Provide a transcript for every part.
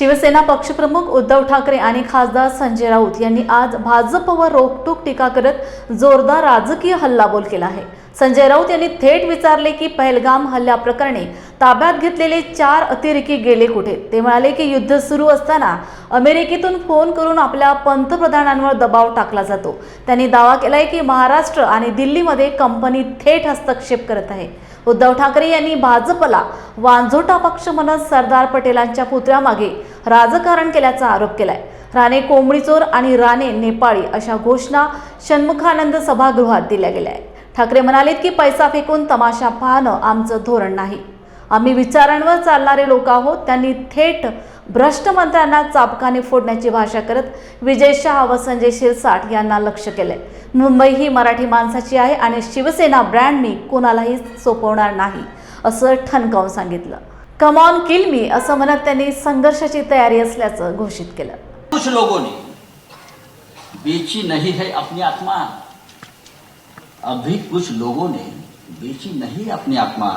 शिवसेना पक्षप्रमुख उद्धव ठाकरे आणि खासदार संजय राऊत यांनी आज भाजपवर रोखटोक टीका करत जोरदार राजकीय हल्लाबोल केला आहे. संजय राऊत यांनी थेट विचारले की पहलगाम हल्ल्याप्रकरणी ताब्यात घेतलेले चार अतिरेकी गेले कुठे? ते म्हणाले की युद्ध सुरू असताना अमेरिकेतून फोन करून आपल्या पंतप्रधानांवर दबाव टाकला जातो. त्यांनी दावा केलाय की महाराष्ट्र आणि दिल्लीमध्ये कंपनी थेट हस्तक्षेप करत आहे. उद्धव ठाकरे यांनी भाजपला वांझोटा पक्ष म्हणत सरदार पटेलांच्या पुतळ्यामागे राजकारण केल्याचा आरोप केलाय. राणे कोंबडीचोर आणि राणे नेपाळी अशा घोषणा षण्मुखानंद सभागृहात दिल्या गेल्या आहेत. ठाकरे म्हणालेत की पैसा फेकून तमाशा पाहणं आमचं धोरण नाही. आम्ही विचारांवर चालणारे लोक आहोत. त्यांनी थेट भ्रष्ट मंत्र्यांना चापकाने फोडण्याची भाषा करत विजय शहा व संजय शिरसाट यांना लक्ष केलंय. मुंबई ही मराठी माणसाची आहे आणि शिवसेना ब्रँड मी कोणालाही सोपवणार नाही असं ठणकावून सांगितलं. कमॉन किल मी असं म्हणत त्यांनी संघर्षाची तयारी असल्याचं घोषित केलं. कुछ लोगों ने बेची नहीं है अपनी आत्मा. अभी कुछ लोगों ने बेची नहीं अपनी आत्मा.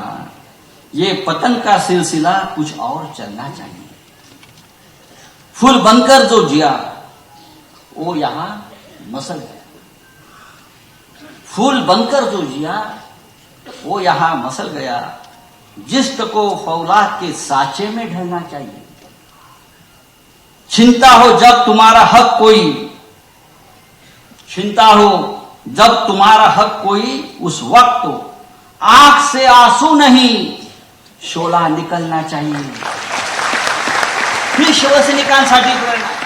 ये पतन का सिलसिला कुछ और चलना चाहिए. फूल बनकर जो जिया वो यहां मसल गया फूल बनकर जो जिया वो यहां मसल गया. जिस्त को फौलाद के साचे में ढलना चाहिए। चिंता हो जब तुम्हारा हक कोई चिंता हो जब तुम्हारा हक कोई उस वक्त आंख से आंसू नहीं शोला निकलना चाहिए। ही शिवसैनिकांसाठी प्रेरणा आहे.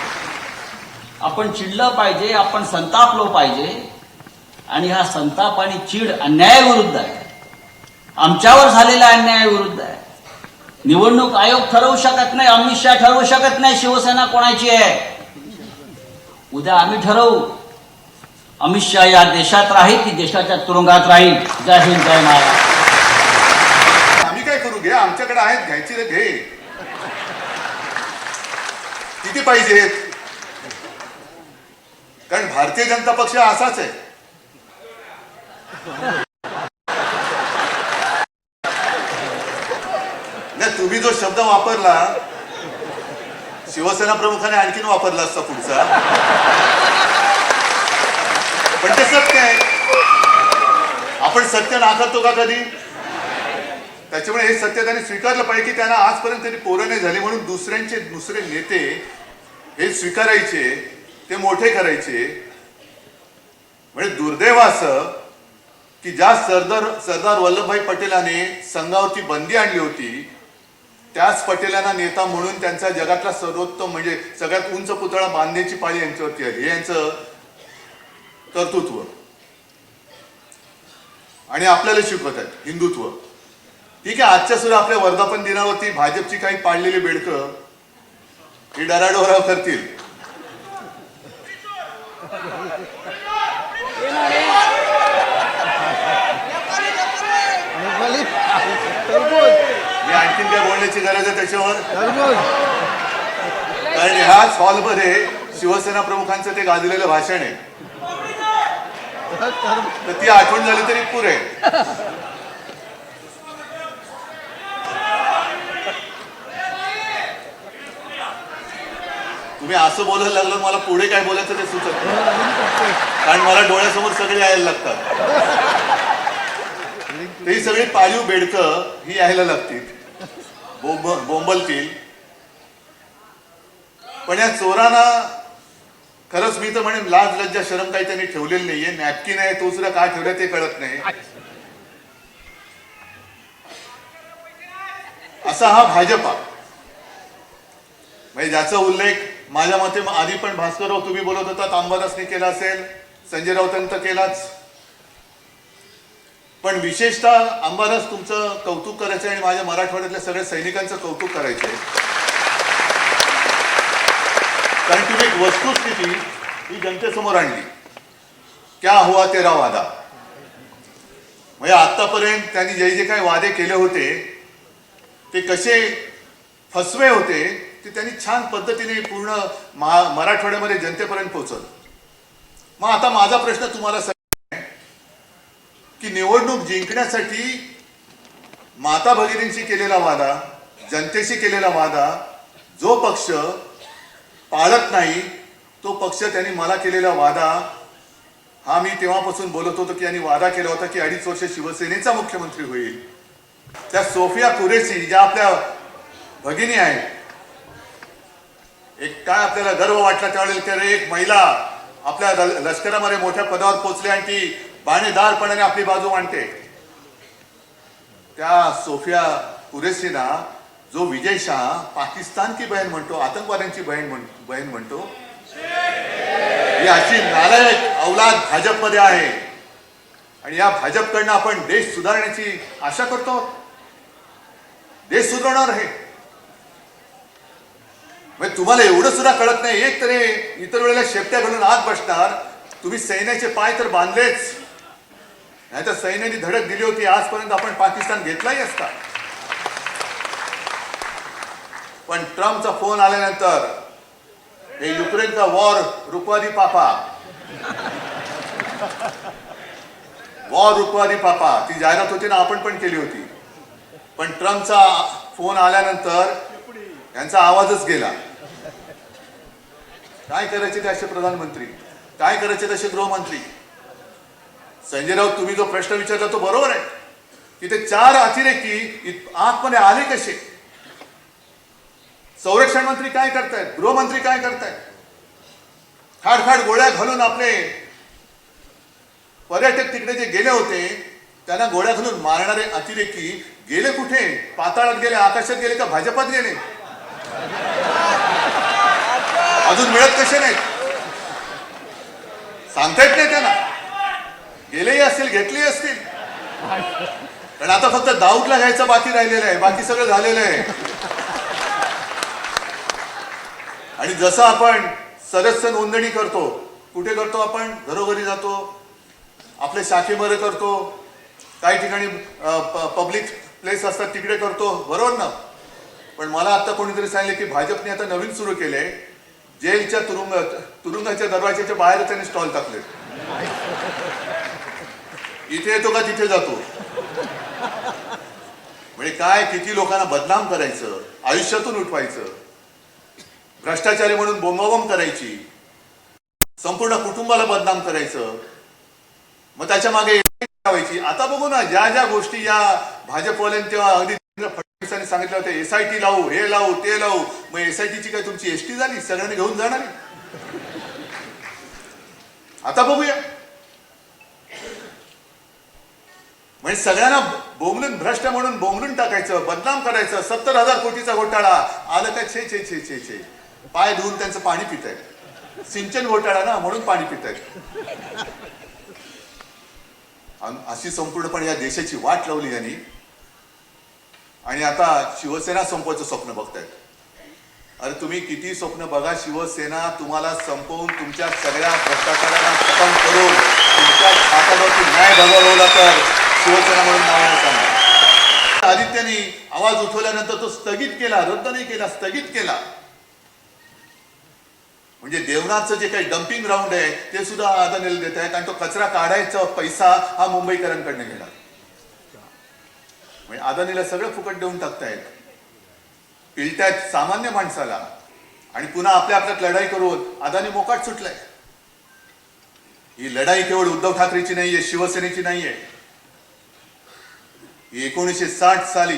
आपण चिडलं पाहिजे आपण संतापलो पाहिजे आणि हा संताप आणि चिड अन्यायाविरुद्ध आहे. आमच्यावर झालेल्या अन्यायाविरुद्ध आहे. निवडणूक आयोग ठरवू शकत नाही अमित शहा ठरवू शकत नाही शिवसेना कोणाची आहे? उद्या आम्ही ठरवू. अमित शहा या देशात राहील की देशाच्या तुरुंगात राहील. जय हिंद जय महाराज आम्ही काय करू घे आमच्याकडे आहेत घ्यायची रे घे. किती पाहिजेत कारण भारतीय जनता पक्ष असाच आहे नाही तुम्ही जो शब्द वापरला शिवसेना प्रमुखाने आणखीन वापरला असता पुढचा. पण ते सत्य आहे. आपण सत्य नाकारतो का कधी? त्याच्यामुळे हे सत्य त्यांनी स्वीकारलं पाहिजे की त्यांना आजपर्यंत त्यांनी पोरं नाही झाले म्हणून दुसऱ्यांचे दुसरे नेते हे स्वीकारायचे ते मोठे करायचे. म्हणजे दुर्दैव असं की ज्या सरदार सरदार वल्लभभाई पटेलाने संघावरती बंदी आणली होती त्याच पटेलांना नेता म्हणून त्यांचा जगातला सर्वोत्तम म्हणजे सगळ्यात उंच पुतळा बांधण्याची पाळी यांच्यावरती आली. हे यांचं कर्तृत्व. आणि आपल्याला शिकवत आहेत हिंदुत्व. ठीक आहे आजच्या सुद्धा आपल्या वर्धापन दिनावरती भाजपची काही पाडलेली बेडकं ही डराडोरा करतील. मी आणखीन काय बोलण्याची गरज आहे त्याच्यावर? कारण ह्याच हॉलमध्ये शिवसेना प्रमुखांचं ते गाजलेलं भाषण आहे. तर ती आठवण झाली तरी पुरे तुम्ही असं बोलायला लागलं मला पुढे काय बोलायचं ते सुचत. कारण मला डोळ्यासमोर सगळे यायला लागतात. ही सगळी पाळीव बेडकं ही यायला लागतील. बोंब बोंबलतील. पण या चोरांना खरंच मी तर म्हणेन लाज लज्जा शरम काही त्यांनी ठेवलेली नाहीये. नॅपकिन आहे तो सुद्धा काय ठेवलं ते कळत नाही. असा हा भाजपा. म्हणजे ज्याचा उल्लेख माझ्या मते आधी पण भास्करराव तुम्ही बोलत होता अंबादासने केला असेल संजय राऊतांनी तर केलाच. पण विशेषतः आम्हालाच तुमचं कौतुक करायचं आणि माझ्या मराठवाड्यातल्या सगळ्या सैनिकांचं कौतुक करायचंय. कारण तुम्ही एक वस्तुस्थिती ही जनतेसमोर आणली. क्या हुआ तेरा वादा? म्हणजे आतापर्यंत त्यांनी जे जे काही वादे केले होते ते कसे फसवे होते ते त्यांनी छान पद्धतीने पूर्ण महा मराठवाड्यामध्ये जनतेपर्यंत पोहोचवलं. मग आता माझा प्रश्न तुम्हाला की निवडणूक जिंकण्यासाठी माता भगिनींशी केलेला वादा जनतेशी केलेला वादा जो पक्ष पाळत नाही तो पक्ष त्यांनी मला केलेला वादा हा मी तेव्हापासून बोलत होतो की यांनी वादा केला होता की अडीच वर्ष शिवसेनेचा मुख्यमंत्री होईल. त्या सोफिया कुरेशी ज्या आपल्या भगिनी आहेत एक काय आपल्याला गर्व वाटला त्यावेळेला एक महिला आपल्या ल- लष्करामध्ये मोठ्या पदावर पोचली आणि ती बाणेदारपणाने आपली बाजू मांडते. त्या सोफिया कुरेसीना जो विजय शाह पाकिस्तान की बहीण म्हणतो आतंकवाद्यांची बहीण बहीण म्हणतो ही अशी नालायक अवलाद भाजपमध्ये आहे. आणि या भाजपकडनं आपण देश सुधारण्याची आशा करतो. देश सुधारणार आहे. म्हणजे तुम्हाला एवढं सुद्धा कळत नाही एक तरी इतर वेळेला शेपट्या घालून आत बसणार. तुम्ही सैन्याचे पाय तर बांधलेच. नाही तर सैन्याने धडक दिली होती आजपर्यंत आपण पाकिस्तान घेतलाही असता. पण ट्रम्पचा फोन आल्यानंतर हे युक्रेनचा वॉर रुकवादी पापा. वॉर रुकवादी पापा. ती जाहिरात होती ना आपण पण केली होती. पण ट्रम्पचा फोन आल्यानंतर यांचा आवाजच गेला. काय करायचे ते असे प्रधानमंत्री? काय करायचे तसे गृहमंत्री? संजयराव तुम्ही जो प्रश्न विचारला तो बरोबर आहे. की ते चार अतिरेकी आतमध्ये आले कसे? संरक्षण मंत्री काय करतायत? गृहमंत्री काय करतायत? खाडखाड गोळ्या घालून आपले पर्यटक तिकडे जे गेले होते त्यांना गोळ्या घालून मारणारे अतिरेकी गेले कुठे? पाताळात गेले आकाशात गेले का भाजपात गेले? अजून मिळत कसे नाहीत? सांगता येत नाही त्यांना. गेलेही असतील घेतली असतील. पण आता फक्त दाऊदला घ्यायचं बाकी राहिलेलं आहे. बाकी सगळं झालेलं आहे. आणि जसं आपण सदस्य नोंदणी करतो कुठे करतो आपण? घरोघरी जातो आपल्या शाखेमध्ये करतो काही ठिकाणी पब्लिक प्लेस असतात तिकडे करतो बरोबर ना? पण मला आता कोणीतरी सांगितले की भाजपने आता नवीन सुरू केले जेलच्या तुरुंग तुरुंगाच्या दरवाजाच्या बाहेर त्यांनी स्टॉल टाकले इथे येतो का तिथे जातो? म्हणजे काय किती लोकांना बदनाम करायचं आयुष्यातून उठवायचं भ्रष्टाचारी म्हणून बोंबाबोंब करायची संपूर्ण कुटुंबाला बदनाम करायचं मग त्याच्यामागे लावायची आता बघू ना ज्या ज्या गोष्टी या भाजपवाल्यांनी तेव्हा अगदी फडणवीसांनी सांगितलं होतं एस आय टी लावू हे लावू ते लावू. मग एस आय टीची काय तुमची एस टी झाली? सगळ्यांनी घेऊन जाणार आहे? आता बघूया. म्हणजे सगळ्यांना बोंबलून भ्रष्ट म्हणून बोंबलून टाकायचं बदनाम करायचं सत्तर हजार कोटीचा घोटाळा. आलं का छे छे छे छे छे. पाय धुवून त्यांचं पाणी पित आहेत सिंचन घोटाळा ना म्हणून पाणी पित आहेत अशी संपूर्णपणे या देशाची वाट लावली यांनी. आणि आता शिवसेना संपवायचं स्वप्न बघतायत. अरे तुम्ही किती स्वप्न बघा शिवसेना तुम्हाला संपवून तुमच्या सगळ्या भ्रष्टाचाराला खतम करून तुमच्या खात्यावरती न्याय भगवला तर. शिवसेना म्हणून नावाने सांगा आदित्यनी आवाज उठवल्यानंतर तो स्थगित केला रद्द नाही केला स्थगित केला. म्हणजे देवनाथचं जे काही डम्पिंग ग्राउंड आहे ते सुद्धा अदानीला देत आहेत आणि तो कचरा काढायचा पैसा हा मुंबईकरांकडनं घेणार म्हणजे आदानीला सगळं फुकट देऊन टाकतायत. पिलतायत सामान्य माणसाला. आणि पुन्हा आपल्या आपल्यात लढाई करून अदानी मोकाट सुटलाय. ही लढाई केवळ उद्धव ठाकरेची नाहीये शिवसेनेची नाहीये. एकोणीसशे साठ साली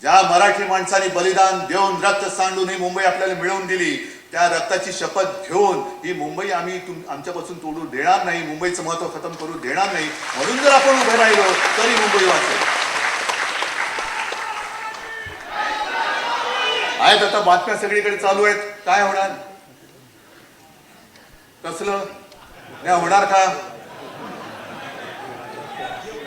ज्या मराठी माणसाने बलिदान देऊन रक्त सांडून ही मुंबई आपल्याला मिळवून दिली त्या रक्ताची शपथ घेऊन ही मुंबई आम्ही तुम आमच्यापासून तोडू देणार नाही मुंबईचं महत्त्व खतम करू देणार नाही. म्हणून जर आपण उभे राहिलो तरी मुंबई वाचेल. आहेत आता बातम्या सगळीकडे चालू आहेत. काय होणार? कसलं? नाही होणार का?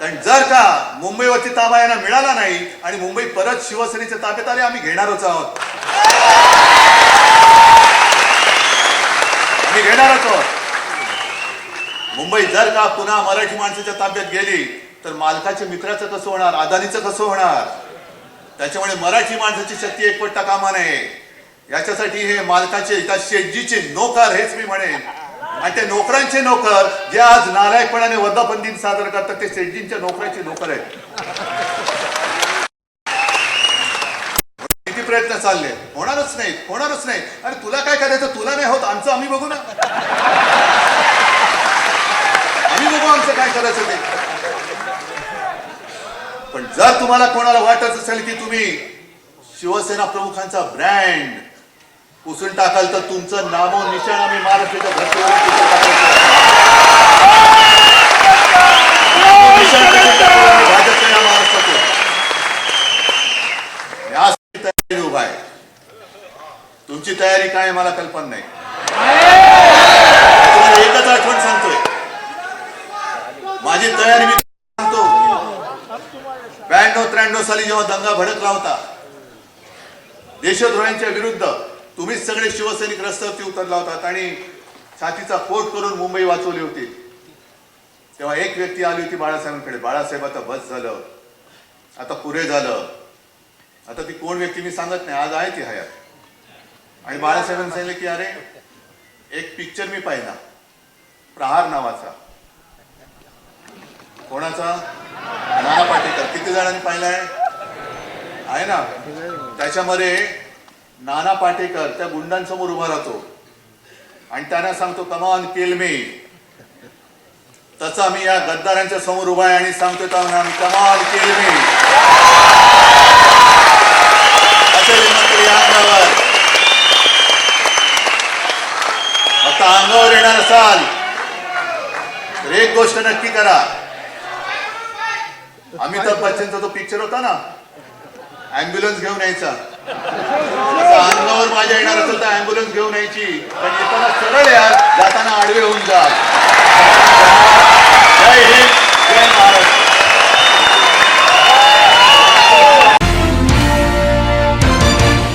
कारण जर का मुंबईवरती ताबा यांना मिळाला नाही आणि मुंबई परत शिवसेनेच्या ताब्यात आले आम्ही घेणारच आहोत. आम्ही घेणारच आहोत. मुंबई जर का पुन्हा मराठी माणसाच्या ताब्यात गेली तर मालकाच्या मित्राचं कसं होणार अदानीचं कसं होणार? त्याच्यामुळे मराठी माणसाची शक्ती एकवटता कामा नये. याच्यासाठी हे मालकाचे त्या शेटजीचे नोकार हेच मी म्हणेन. आणि ते नोकरांचे नोकर जे आज नालायकपणाने वर्धापन दिन साजरा करतात ते शेटजींच्या नोकरांचे नोकर आहेत. किती प्रयत्न चालले? होणारच नाही होणारच नाही. अरे तुला काय करायचं? तुला नाही होत आमचं आम्ही बघू ना. आम्ही बघू आमचं काय करायचं ते. पण जर तुम्हाला कोणाला वाटत असेल की तुम्ही शिवसेना प्रमुखांचा ब्रँड पुसून टाकाल तर तुमचं नामो निशाण आम्ही महाराष्ट्राच्या धर्तीवर महाराष्ट्रातून. यासाठी तयारी उभा आहे. तुमची तयारी काय मला कल्पना नाही. तुम्हाला एकच आठवण सांगतोय. माझी तयारी मी सांगतो. ब्याण्णव त्र्याण्णव साली जेव्हा दंगा भडकला होता देशद्रोह्यांच्या विरुद्ध तुम्हीच सगळे शिवसैनिक रस्त्यावरती उतरला होतात आणि छातीचा पोट करून मुंबई वाचवली होती. तेव्हा एक व्यक्ती आली होती बाळासाहेबांकडे. बाळासाहेब आता बस झालं. आता पुरे झालं. आता ती कोण व्यक्ती मी सांगत नाही. आज आहे ती हयात. आणि बाळासाहेबांनी सांगितलं की अरे एक पिक्चर मी पाहिला. प्रहार नावाचा. कोणाचा? नाना पाटेकर. किती जणांनी पाहिलाय? आहे ना? त्याच्यामध्ये नाना पाटेकर त्या गुंडांसमोर उभा राहतो. आणि त्यांना सांगतो कमान केल मी तसा मी या गद्दारांच्या समोर उभा आहे आणि सांगतो त्यांना कमान केल मी आता अंगावर येणार असाल तर एक गोष्ट नक्की करा. अमिताभ बच्चनचा तो पिक्चर होता ना अँब्युलन्स घेऊन यायचा. अंगावर माझ्या येणार असेल तर अँब्युलन्स घेऊन यायची. पण येताना सरळ या जाताना आडवे होऊन जा जय हिंद जय महाराष्ट्र.